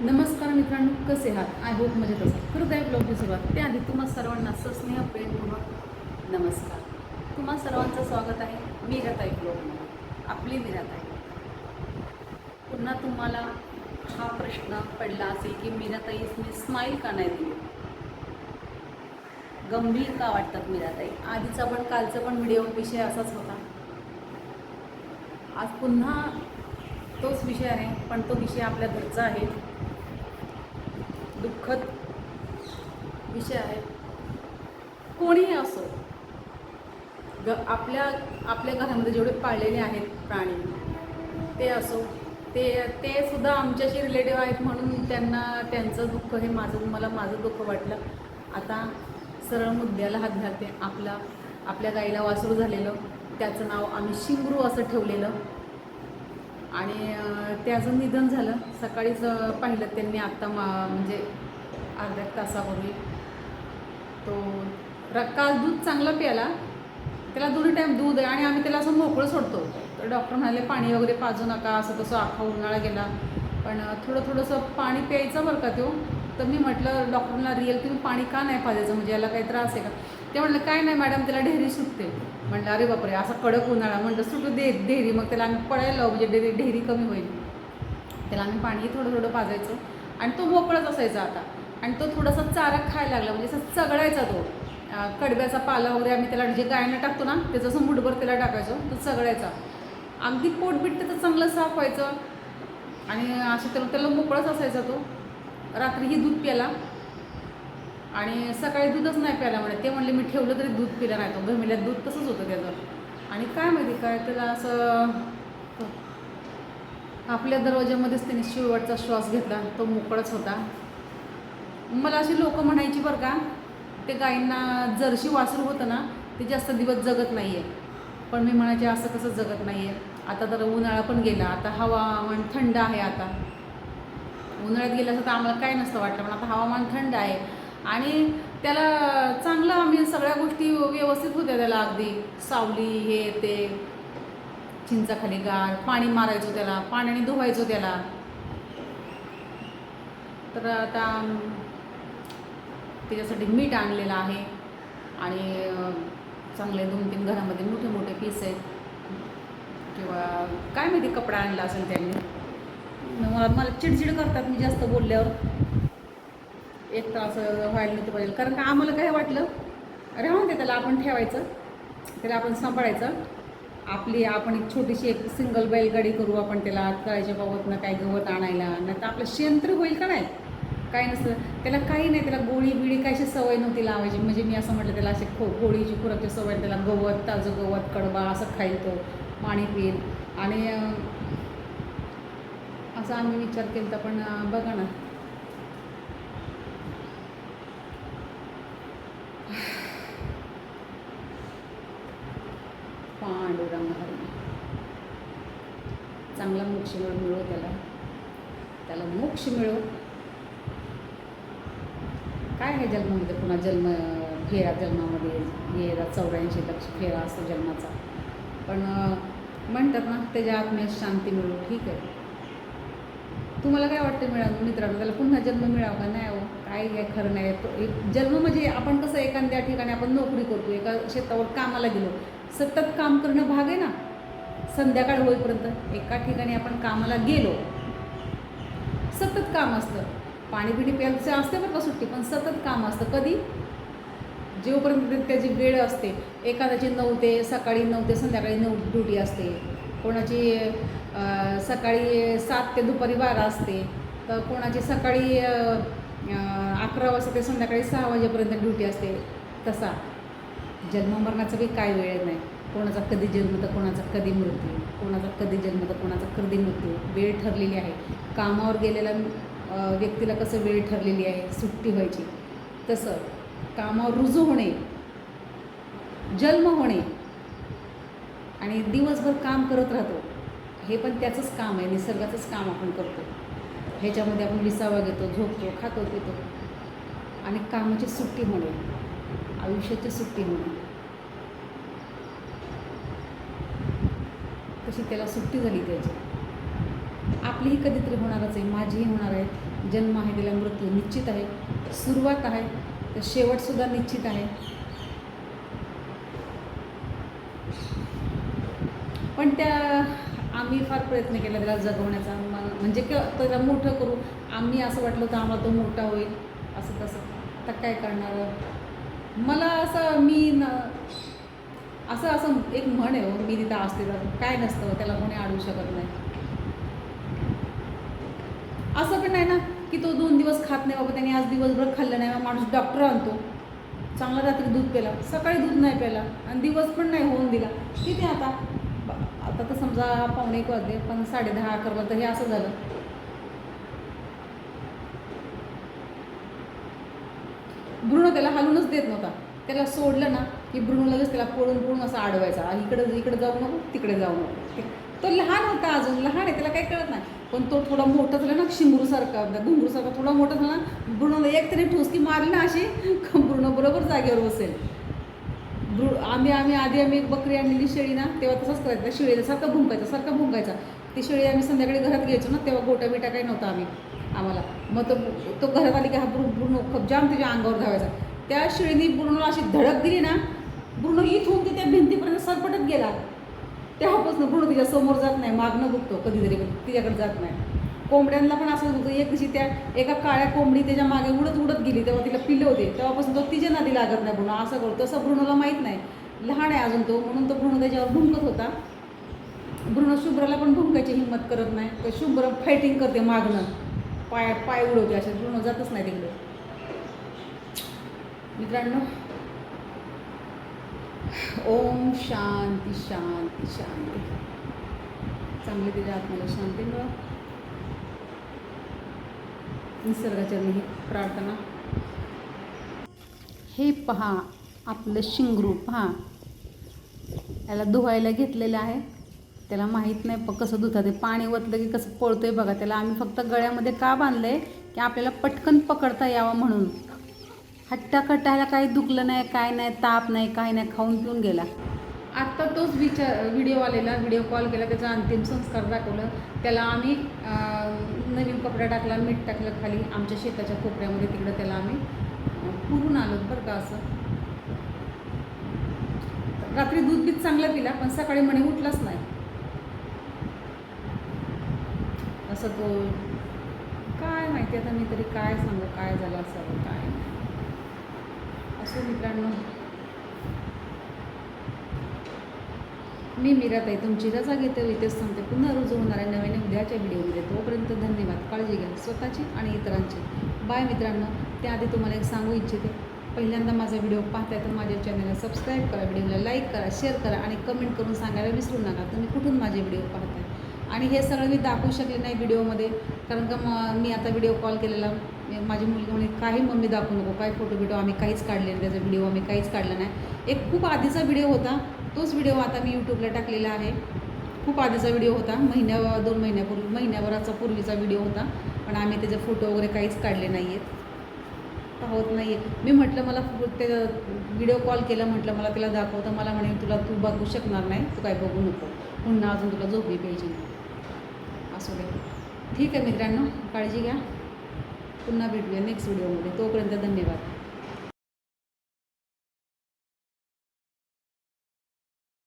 नमस्कार मित्रांनो कसे आहात? आय होप मजेत असाल. हृदय ब्लॉगची सुरुवात त्याआधी तुम्हा सर्वांना सस्नेह प्रेमपूर्वक नमस्कार. तुम्हा सर्वांचं स्वागत आहे मीराताई ब्लॉगमध्ये आपली मीराताई पुन्हा तुम्हाला हा प्रश्न पडला असेल की मीराताईस मी स्माईल का नाही दिली? गंभीर का वाटतात मीराताई आधीचा पण कालचा पण व्हिडिओ विषय असाच होता. आज पुन्हा तोच विषय आहे पण तो विषय आपल्या घरचा आहे. दुःखद विषय आहे. कोणीही असो ग आपल्या आपल्या घरामध्ये जेवढे पाळलेले आहेत प्राणी ते असो ते ते सुद्धा आमच्याशी रिलेटिव्ह आहेत म्हणून त्यांना त्यांचं दुःख हे माझं मला माझं दुःख वाटलं. आता सरळ मुद्द्याला हात घालते. आपला आपल्या गाईला वासरू झालेलं त्याचं नाव आम्ही शिंगरू असं ठेवलेलं. आणि त्याचं निधन झालं. सकाळीच पाहिलं त्यांनी आत्ता मा म्हणजे अर्ध्या तासापूर्वी. तो रक्का दूध चांगलं प्याला त्याला दोन्ही टाईम दूध आहे आणि आम्ही त्याला असं मोकळं सोडतो. तर डॉक्टर म्हणाले पाणी वगैरे पाजू नका असं तसं आखा उन्हाळा गेला. पण थोडं थोडंसं पाणी प्यायचं बरं का तो? तर मी म्हटलं डॉक्टरला रिअल तुम्ही पाणी का नाही पाजायचं? म्हणजे याला काही त्रास आहे का? ते म्हटलं काय नाही मॅडम त्याला ढेरी सुटते. म्हटलं अरे बापरे असा कडक उन्हाळा. म्हटलं सुटू दे ढेरी. मग त्याला आम्ही पळायला लावू म्हणजे ढेरी ढेरी कमी होईल. त्याला आम्ही पाणी थोडं थोडं पाजायचो. आणि तो मोकळाच असायचा आता. आणि तो थोडासा चारा खायला लागला म्हणजे असं चगडायचा तो. कडब्याचा पाला वगैरे आम्ही त्याला म्हणजे जे गायनं टाकतो ना त्याचं असं मुठभर त्याला टाकायचो तो चगडायचा अगदी पोटबीट त्याचं चांगलं साफ व्हायचं. आणि असं त्याला त्याला मोकळाच असायचा तो. रात्रीही दूध प्याला आणि सकाळी दूधच नाही प्यायला म्हणे ते म्हणले मी ठेवलं तरी दूध पिलं नाही. तो गमिल्यात दूध तसंच होतं त्याचं. आणि काय माहिती काय त्याला असं आपल्या दरवाज्यामध्येच त्याने शेवटचा श्वास घेतला. तो मोकळाच होता. मला अशी लोकं म्हणायची बरं का ते गायींना जर्शी वासरू होतं ना ते जास्त दिवस जगत नाही आहे पण मी म्हणायचे असं कसं जगत नाही आहे आता तर उन्हाळा पण गेला. आता हवामान थंड आहे आता. उन्हाळ्यात गेलं असं तर आम्हाला काय नसतं वाटलं पण आता हवामान थंड आहे. आणि त्याला चांगलं आम्ही सगळ्या गोष्टी व्यवस्थित होत्या त्याला अगदी. सावली हे ते चिंचाखाली गार पाणी मारायचो त्याला पाण्याने धुवायचो त्याला. तर आता त्याच्यासाठी मीठ आणलेलं आहे आणि चांगले दोन तीन घरामध्ये मोठे मोठे पीस आहेत. किंवा काय माहिती कपडा आणला असेल त्यांनी. मला मला चिडचिड करतात मी जास्त बोलल्यावर. एक तास व्हायला नव्हतं पाहिजे. कारण का आम्हाला काय वाटलं? राहून दे त्याला आपण ठेवायचं. त्याला आपण सांभाळायचं. आपली आपण एक छोटीशी एक सिंगल बैलगाडी करू आपण त्याला करायच्या बाबत ना काय गवत आणायला नाही तर आपलं शेण होईल का नाही? काय नसतं. त्याला काही नाही त्याला गोळी बिळी कशी सवय नव्हती लावायची. म्हणजे मी असं म्हटलं त्याला असे खो गोळीची खुराची सवय त्याला गवत ताजं गवत कडबा असं खाईल तो पाणी पिईल आणि असा आम्ही विचार केला तर पण बघा ना. पांडुरंग हरी चांगला मोक्ष मिळो त्याला. त्याला मोक्ष मिळो काय आहे जन्मामध्ये? पुन्हा जन्म फेरा जन्मामध्ये येरा चौऱ्याऐंशी लक्ष फेरा असतो जन्माचा. पण म्हणतात ना त्याच्या आत्म्यात शांती मिळो ठीक आहे. तुम्हाला काय वाटतं मिळा मित्रांनो त्याला पुन्हा जन्म मिळावा का नाही हो? काय काय खरं नाही एक जन्म म्हणजे आपण कसं एखाद्या ठिकाणी आपण नोकरी करतो एका शेतावर कामाला गेलो सतत काम करणं भाग आहे ना. संध्याकाळ होईपर्यंत एका ठिकाणी आपण कामाला गेलो सतत काम असतं. पाणी पिणी प्यायचं असते बरं का सुट्टी पण सतत काम असतं. कधी? जेवपर्यंत त्याची वेळ असते. एखाद्याची नऊ ते सकाळी नऊ ते संध्याकाळी नऊ ड्युटी असते. कोणाची सकाळी सात ते दुपारी बारा असते. तर कोणाची सकाळी अकरा वाजता ते संध्याकाळी सहा वाजेपर्यंत ड्युटी असते. तसा. जन्ममरणाचं बी काय वेळ नाही. कोणाचा कधी जन्म तर कोणाचा कधी मृत्यू. कोणाचा कधी जन्म तर कोणाचा कधी मृत्यू. वेळ ठरलेली आहे. कामावर गेलेल्या व्यक्तीला कसं वेळ ठरलेली आहे? सुट्टी व्हायची. तसं कामावर रुजू होणे जन्म होणे आणि दिवसभर काम करत राहतो हे पण त्याचंच काम आहे. निसर्गाचंच काम आपण करतो. ह्याच्यामध्ये आपण विसावा घेतो झोपतो खातो पितो आणि कामाची सुट्टी होणे आयुष्याची सुट्टी होणे. तशी त्याला सुट्टी झाली त्याची. आपलीही कधीतरी होणारच आहे माझीही होणार आहे. जन्म आहे त्याला मृत्यू निश्चित आहे. सुरुवात आहे तर शेवटसुद्धा निश्चित आहे. पण त्या आम्ही फार प्रयत्न केला त्याला जगवण्याचा. म्हणजे की त्याला मोठं करू. आम्ही असं वाटलं होतं आम्हाला तो मोठा होईल. असं तसं. तर काय करणार? मला असं मी न असं असं एक म्हण आहे हो, मी तिथं असते तर काय नसतं त्याला कोणी अडवू शकत नाही. असं पण नाही ना की तो दोन दिवस खात नाही बाबा त्याने आज दिवसभर खाल्लं नाही मग माणूस डॉक्टर आणतो. चांगला रात्री दूध प्याला सकाळी दूध नाही प्याला आणि दिवस पण नाही होऊन दिला. किती आता? आता तर समजा पावणे एक वाजले पण साडे दहा अकराला तर हे असं झालं. भ्रूण त्याला हलूनच देत नव्हता. त्याला सोडलं ना की भ्रूण लगेच त्याला पळून पळून असं अडवायचा इकडं इकडे जाऊ नको तिकडे जाऊ नको. तो लहान होता अजून लहान आहे त्याला काही कळत नाही. पण तो थोडा मोठा झाला ना शिंगरूसारखा घुंगरूसारखा थोडा मोठा झाला ना भ्रूणाला एक तरी ठोसकी मारली ना अशी भ्रूण बरोबर जागेवर बसेल. भ्रू आम्ही आम्ही आधी आम्ही एक बकरी आणलेली शेळी ना तेव्हा तसंच करायचं. शेळीला सारखा भुंकायचा सारखा भुंकायचा. ती शेळी आम्ही संध्याकाळी घरात घ्यायचो ना तेव्हा गोटा बिटा काही नव्हता आम्ही आम्हाला. मग तो तो घरात आली की हा भ्रू भ्रूण खूप जाम त्याच्या अंगावर धावायचा. त्या श्रेणी भ्रूणाला अशी धडक दिली ना भ्रूण इथून ते त्या भिंतीपर्यंत सरपटत गेला. तेव्हापासून भ्रूण तिच्या समोर जात नाही मागणं बघतो कधीतरी तिच्याकडे जात नाही. कोंबड्यांना पण असं होतं एक दिवशी त्या एका काळ्या कोंबडी त्याच्यामागे उडत उडत गेली तेव्हा तिला पिल्ले होते. तेव्हापासून तो तिच्या नादी लागत नाही भ्रूण असं करतो तसं भ्रूणाला माहीत नाही. लहान आहे अजून तो म्हणून तो भ्रूण त्याच्यावर भुंकत होता. भ्रूण शुभ्राला पण भुंकायची हिंमत करत नाही. तर शुभ्र फायटिंग करते मागणं. पाय पाय उडवते असे भ्रूण जातच नाही तिकडे. मित्रांनो ओम शांती शांती शांती. चांगली तिच्या आत्म्याला शांती मिळव निसर्गाच्या मी प्रार्थना. हे पहा आपलं शिंगरू पहा. याला धुवायला घेतलेलं आहे. त्याला माहीत नाही प कसं धुतात ते. पाणी ओतलं की कसं पळतोय बघा. त्याला आम्ही फक्त गळ्यामध्ये का बांधलं आहे की आपल्याला पटकन पकडता यावं म्हणून. हट्टा कट्टायला काही दुखलं नाही काय नाही ताप नाही काही नाही खाऊन पिऊन गेला. आत्ता तोच विचार व्हिडिओ आलेला व्हिडिओ कॉल केला त्याचा अंतिम संस्कार दाखवलं. त्याला आम्ही नवीन कपडा टाकला मीठ टाकलं खाली आमच्या शेताच्या कोपऱ्यामध्ये तिकडं त्याला आम्ही पुरून आलो बरं का असं. रात्री दूध बीत चांगलं पिला पण सकाळी म्हणे उठलाच नाही. असं तो काय माहिती आता मी तरी काय सांगू काय झालं असावं काय नाही. मित्रांनो. मी मीराताई तुमची रजा घेते इथेच सांगते पुन्हा रुजू होणाऱ्या नवीन उद्याच्या व्हिडिओमध्ये. तोपर्यंत धन्यवाद. काळजी घ्या. स्वतःची आणि इतरांची. बाय मित्रांनो. त्याआधी तुम्हाला एक सांगू इच्छिते. पहिल्यांदा माझा व्हिडिओ पाहताय तर माझ्या चॅनलला सबस्क्राईब करा. व्हिडिओला लाईक करा शेअर करा आणि कमेंट करून सांगायला विसरू नका. तुम्ही कुठून माझे व्हिडिओ पाहता? आणि हे सगळं मी दाखवू शकले नाही व्हिडिओमध्ये. कारण का म मी आता व्हिडिओ कॉल केलेला. माझी मुलगी म्हणे काही मम्मी दाखवू नको काय फोटो बिटो आम्ही काहीच काढले नाही त्याचा व्हिडिओ आम्ही काहीच काढला नाही. एक खूप आधीचा व्हिडिओ होता. तोच व्हिडिओ आता मी यूट्यूबला टाकलेला आहे. खूप आधीचा व्हिडिओ होता. महिन्या दोन महिन्यापूर्वी महिन्याभराचा पूर्वीचा व्हिडिओ होता. पण आम्ही त्याचे फोटो वगैरे काहीच काढले नाही आहेत पाहत होत नाही आहे मी म्हटलं मला फु- ते व्हिडिओ कॉल केला म्हटलं मला तिला दाखवतं मला म्हणे तुला तू बघू शकणार नाही तू काय बघू नको. पुन्हा अजून तुला झोपली पाहिजे असू दे हो ठीक आहे मित्रांनो काळजी घ्या. पुन्हा भेटूया नेक्स्ट व्हिडिओमध्ये तोपर्यंत धन्यवाद.